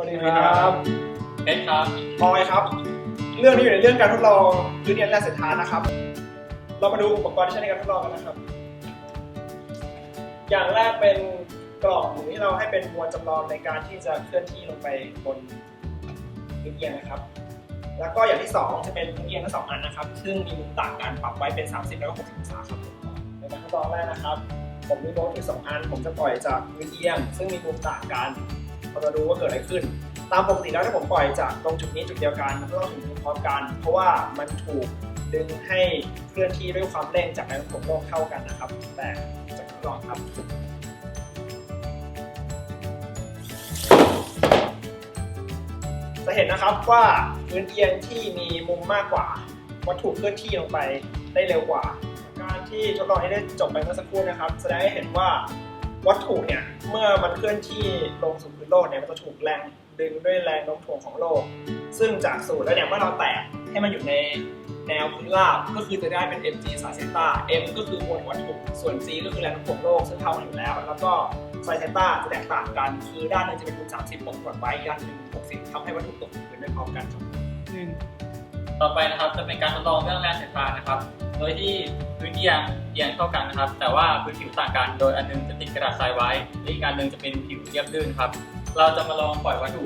วัสดีครับเพชรครับพลอยครับ เรื่องนี้อยู่ในเรื่องการทดลองพื้นเรียนแร่เศรษฐานะครับ เรามาดูอุปกรณ์ที่ใช้ในการทดลองกันนะครับ อย่างแรกเป็นกล่องที่เราให้เป็นมวลจำลองในการที่จะเคลื่อนที่ลงไปบนพื้นเอียงนะครับ แล้วก็อย่างที่สองจะเป็นพื้นเอียงทั้งสองอันนะครับ ซึ่งมีมุมต่างกันปรับไว้เป็น 30 แล้วก็60องศาครับในการทดลองแรกนะครับ ผมมีโน้ตอยู่สองอัน ผมจะปล่อยจากพื้นเอียง ซึ่งมีมุมต่างกัน เราจะดูว่าเกิดอะไรขึ้น ตามปกติแล้วถ้าผมปล่อยจากตรงจุดนี้จุดเดียวกันมันก็ต้องถึงพร้อมกัน เพราะว่ามันถูกดึงให้เคลื่อนที่ด้วยความเร่งจากแรงโน้มถ่วงโลกเท่ากันนะครับ แต่จากทดลองครับจะเห็นนะครับว่าพื้นเอียงที่มีมุมมากกว่า วัตถุเคลื่อนที่ลงไปได้เร็วกว่า การที่ทดลองนี้ได้จบไปเมื่อสักครู่นะครับ แสดงให้เห็นว่า วัตถุเนี่ยเมื่อมันเคลื่อนที่ลงสู่พื้นโลกเนี่ยมันจะถูกแรงดึงด้วยแรงโน้มถ่วงของโลก ซึ่งจากสูตรแล้วเนี่ยเมื่อเราแตะให้มันอยู่ในแนวพื้นราบก็คือจะได้เป็น mg สายเซนต้า m ก็คือมวลวัตถุ ส่วน g ก็คือแรงโน้มถ่วงโลกซึ่งเท่ากันอยู่แล้ว แล้วก็ไซเซนต้าจะแตกต่างกัน คือด้านหนึงจะเป็นคูณ30บวกกดไว้ด้านหนึงเป็น60ทำให้วัตถุตกพื้นได้พร้อมกันครับต่อไปนะครับจะเป็นการทดลองเรื่องแรงเสียดทานนะครับ โดยที่พื้นเอียงเอียงเท่ากันนะครับ แต่ว่าพื้นผิวต่างกัน โดยอันหนึงจะติดกระดาษทรายไว้และอีกอันหนึงจะเป็นผิวเรียบลื่นครับ เราจะมาลองปล่อยวัตถุ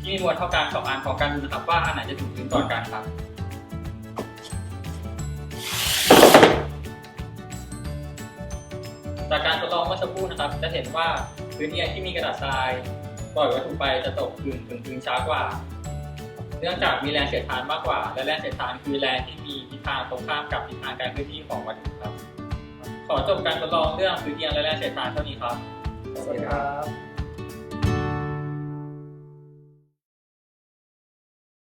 ที่มีมวลเท่ากันสองอันพร้อมกันดูนะครับ ว่าอันไหนจะถูกพื้นก่อนกันครับจากการทดลองเมื่อสักครู่นะครับ จะเห็นว่าพื้นเอียงที่มีกระดาษทรายปล่อยวัตถุไปจะตกพื้นถึงพื้นช้ากว่า เนื่องจากมีแรงเสียดทานมากกว่า และแรงเสียดทานคือแรงที่มีทิศทางตรงข้ามกับทิศทางการเคลื่อนที่ของวัตถุครับ ขอจบการทดลองเรื่องพื้นเอียงและแรงเสียดทานเท่านี้ครับ สวัสดีครับ